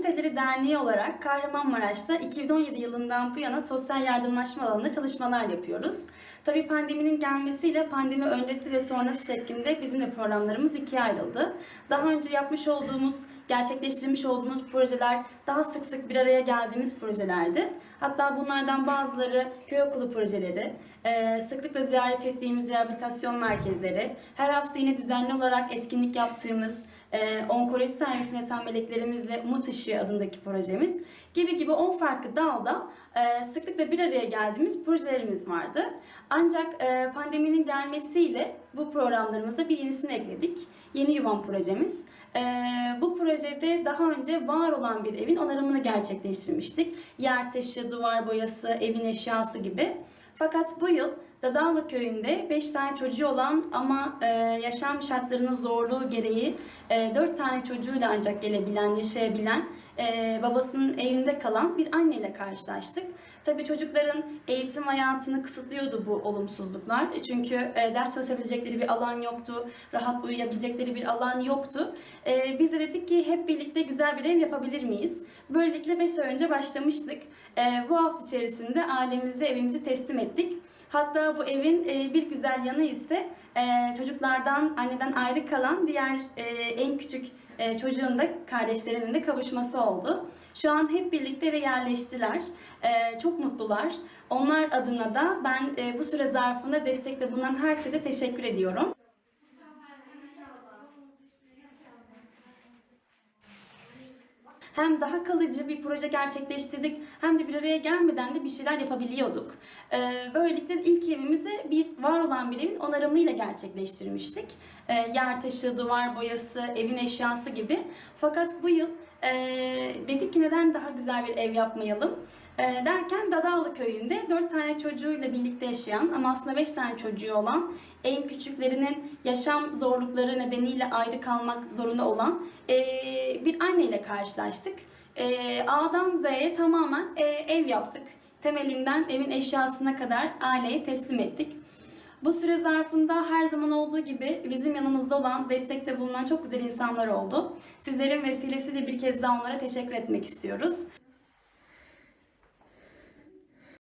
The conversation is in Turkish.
Liseleri Derneği olarak Kahramanmaraş'ta 2017 yılından bu yana sosyal yardımlaşma alanında çalışmalar yapıyoruz. Tabii pandeminin gelmesiyle pandemi öncesi ve sonrası şeklinde bizim de programlarımız ikiye ayrıldı. Daha önce yapmış olduğumuz, gerçekleştirmiş olduğumuz projeler daha sık sık bir araya geldiğimiz projelerdi. Hatta bunlardan bazıları köy okulu projeleri, e, sıklıkla ziyaret ettiğimiz rehabilitasyon merkezleri, her hafta yine düzenli olarak etkinlik yaptığımız e, onkoloji servisine yatan meleklerimizle Umut Işığı adındaki projemiz gibi gibi 10 farklı dalda e, sıklıkla bir araya geldiğimiz projelerimiz vardı. Ancak pandeminin gelmesiyle bu programlarımıza bir yenisini ekledik. Yeni Yuvan projemiz. E, bu projede daha önce var olan bir evin onarımını gerçekleştirmiştik. Yer taşı, duvar boyası, evin eşyası gibi. Fakat bu yıl Dadağlı köyünde 5 tane çocuğu olan ama e, yaşam şartlarının zorluğu gereği e, 4 tane çocuğuyla ancak gelebilen, yaşayabilen, e, babasının evinde kalan bir anneyle karşılaştık. Tabii çocukların eğitim hayatını kısıtlıyordu bu olumsuzluklar. E, Çünkü e, ders çalışabilecekleri bir alan yoktu, rahat uyuyabilecekleri bir alan yoktu. E, biz de dedik ki hep birlikte güzel bir ev yapabilir miyiz? Böylelikle 5 ay önce başlamıştık. E, bu hafta içerisinde ailemize evimizi teslim ettik. Hatta bu evin e, bir güzel yanı ise e, çocuklardan, anneden ayrı kalan diğer e, en küçük e, çocuğun da kardeşlerinin de kavuşması oldu. Şu an hep birlikte ve yerleştiler. E, çok mutlular. Onlar adına da ben e, bu süre zarfında destekle bulunan herkese teşekkür ediyorum. Hem daha kalıcı bir proje gerçekleştirdik hem de bir araya gelmeden de bir şeyler yapabiliyorduk. Ee, böylelikle ilk evimizi bir var olan bir evin onarımıyla gerçekleştirmiştik. Ee, yer taşı, duvar boyası, evin eşyası gibi. Fakat bu yıl e, dedik ki neden daha güzel bir ev yapmayalım? E, derken Dadağlı köyünde 4 tane çocuğuyla birlikte yaşayan ama aslında 5 tane çocuğu olan en küçüklerinin yaşam zorlukları nedeniyle ayrı kalmak zorunda olan e, bir anneyle karşılaştık. E, A'dan Z'ye tamamen e, ev yaptık. Temelinden evin eşyasına kadar aileye teslim ettik. Bu süre zarfında her zaman olduğu gibi bizim yanımızda olan, destekte bulunan çok güzel insanlar oldu. Sizlerin vesilesiyle bir kez daha onlara teşekkür etmek istiyoruz.